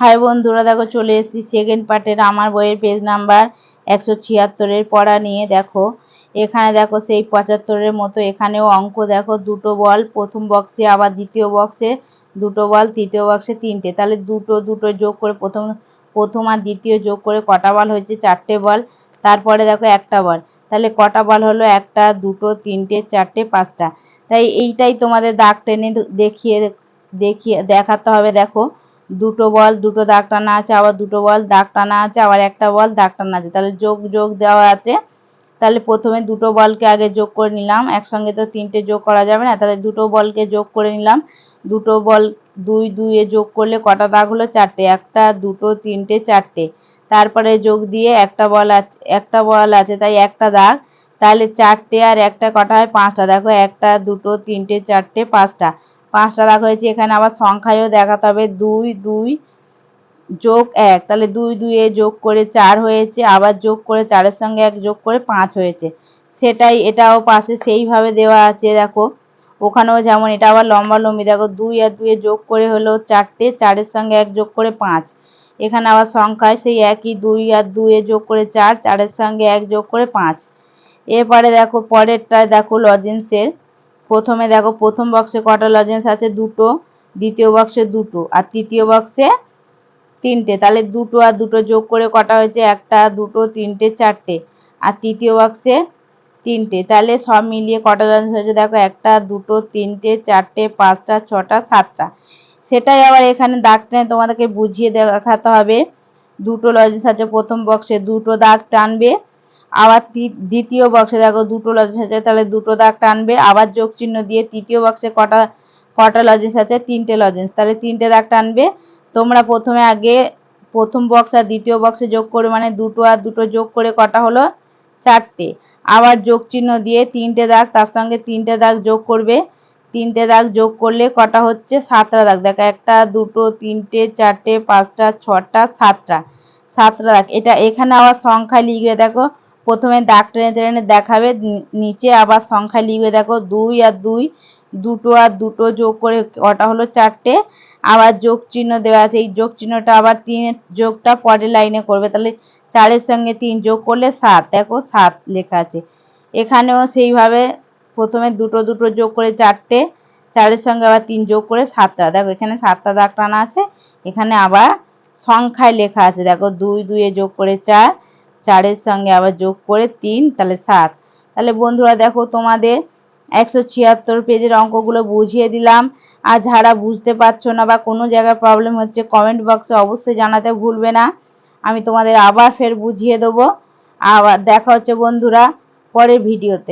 High বন্ধুরা, দেখো চলে এসেছি সেকেন্ড পার্টের আমার বইয়ের পেজ নাম্বার একশো ছিয়াত্তরের পড়া নিয়ে, দেখো। এখানে দেখো সেই পঁচাত্তরের মতো, এখানেও অঙ্ক, দেখো, দুটো বল, প্রথম বক্সে আবার দ্বিতীয় বক্সে দুটো বল, তৃতীয় বক্সে তিনটে। তাহলে দুটো দুটো যোগ করে প্রথম প্রথম আর দ্বিতীয় যোগ করে কটা বল হয়েছে? চারটে বল। তারপরে দেখো একটা বল। তাহলে কটা বল হলো? একটা, দুটো, তিনটে, চারটে, পাঁচটা। তাই এইটাই তোমাদের দাগ টেনে দেখিয়ে দেখিয়ে দেখাতে হবে, দেখো। দুটো বল, দুটো দাগ টানা আছে, আবার দুটো বল দাগ টানা আছে, আবার একটা বল দাগ টানা আছে। তাহলে যোগ যোগ দেওয়া আছে। তাহলে প্রথমে দুটো বলকে আগে যোগ করে নিলাম। একসঙ্গে তো তিনটে যোগ করা যাবে না। তাহলে দুটো বলকে যোগ করে নিলাম। দুটো বল দুই, দুইয়ে যোগ করলে কটা দাগ হলো? চারটে। একটা, দুটো, তিনটে, চারটে। তারপরে যোগ দিয়ে একটা বল আছে একটা বল আছে, তাই একটা দাগ। তাহলে চারটে আর একটা কটা হয়? পাঁচটা। দেখো, একটা, দুটো, তিনটে, চারটে, পাঁচটা। পাঁচটা দাগ হয়েছে, এখানে আবার সংখ্যায়ও দেখাতে হবে, দুই দুই যোগ এক, তাহলে দুই, দুইয়ে যোগ করে চার হয়েছে, আবার যোগ করে চারের সঙ্গে এক যোগ করে পাঁচ হয়েছে। সেটাই এটাও পাশে সেইভাবে দেওয়া আছে, দেখো। ওখানেও যেমন এটা আবার লম্বা লম্বি, দেখো, দুই আর দুইয়ে যোগ করে হলো চারটে, চারের সঙ্গে এক যোগ করে পাঁচ। এখানে আবার সংখ্যায় সেই একই দুই আর দুইয়ে যোগ করে চার, চারের সঙ্গে এক যোগ করে পাঁচ। এরপরে দেখো, পরেরটায় দেখো লজেন্সের প্রথমে দেখো, প্রথম বক্সে কটা লজেন্স আছে? দুটো। দ্বিতীয় বক্সে দুটো। আর তৃতীয় বক্সে তিনটে। তাহলে দুটো আর দুটো যোগ করে কটা হয়েছে? একটা, দুটো, তিনটে, চারটে। আর তৃতীয় বক্সে তিনটে। তাহলে সব মিলিয়ে কটা লজেন্স হয়েছে? দেখো, একটা, দুটো, তিনটে, চারটে, পাঁচটা, ছটা, সাতটা। সেটাই আবার এখানে দাগ টেনে তোমাদেরকে বুঝিয়ে দেখাতে হবে। দুটো লজেন্স আছে প্রথম বক্সে দুটো দাগ টানবে। আবার দ্বিতীয় বক্সে দেখো দুটো লজেন্স আছে, তাহলে দুটো দাগ টানবে। আবার যোগ চিহ্ন দিয়ে তৃতীয় বক্সে কটা কটা লজেন্স আছে? তিনটে লজেন্স তাহলে তিনটে দাগ টানবে। তোমরা প্রথমে আগে প্রথম বক্স আর দ্বিতীয় বক্সে যোগ করে মানে দুটো আর দুটো যোগ করে কটা হলো? চারটে। আবার যোগ চিহ্ন দিয়ে তিনটে দাগ, তার সঙ্গে তিনটে দাগ যোগ করবে। তিনটে দাগ যোগ করলে কটা হচ্ছে? সাতটা দাগ। দেখো, একটা, দুটো, তিনটে, চারটে, পাঁচটা, ছটা, সাতটা। সাতটা দাগ। এটা এখানে আবার সংখ্যা লিখবে, দেখো। প্রথমে দাগ টেনে টেনে দেখাবে নিচে আবার সংখ্যা লিখবে, দেখো দুই আর দুই, দুটো আর দুটো যোগ করে কটা হলো চারটে, আবার যোগ চিহ্ন দেওয়া আছে, এই যোগ চিহ্নটা আবার তিনের যোগটা পরের লাইনে করবে, তাহলে চারের সঙ্গে তিন যোগ করলে সাত, দেখো সাত লেখা আছে, এখানেও সেইভাবে প্রথমে দুটো দুটো যোগ করে চারটে, চারের সঙ্গে আবার তিন যোগ করে সাতটা, দেখো এখানে সাতটা দাগ টানা আছে, এখানে আবার সংখ্যায় লেখা আছে, দেখো দুই দুইয়ে যোগ করে চার চারের সঙ্গে আবার যোগ করে তিন, তাহলে সাত। তাহলে বন্ধুরা দেখো তোমাদের একশো ছিয়াত্তর পেজের অঙ্কগুলো বুঝিয়ে দিলাম। আর যারা বুঝতে পারছ না বা কোনো জায়গায় প্রবলেম হচ্ছে কমেন্ট বক্সে অবশ্যই জানাতে ভুলবে না। আমি তোমাদের আবার ফের বুঝিয়ে দেবো। আবার দেখা হচ্ছে বন্ধুরা পরের ভিডিওতে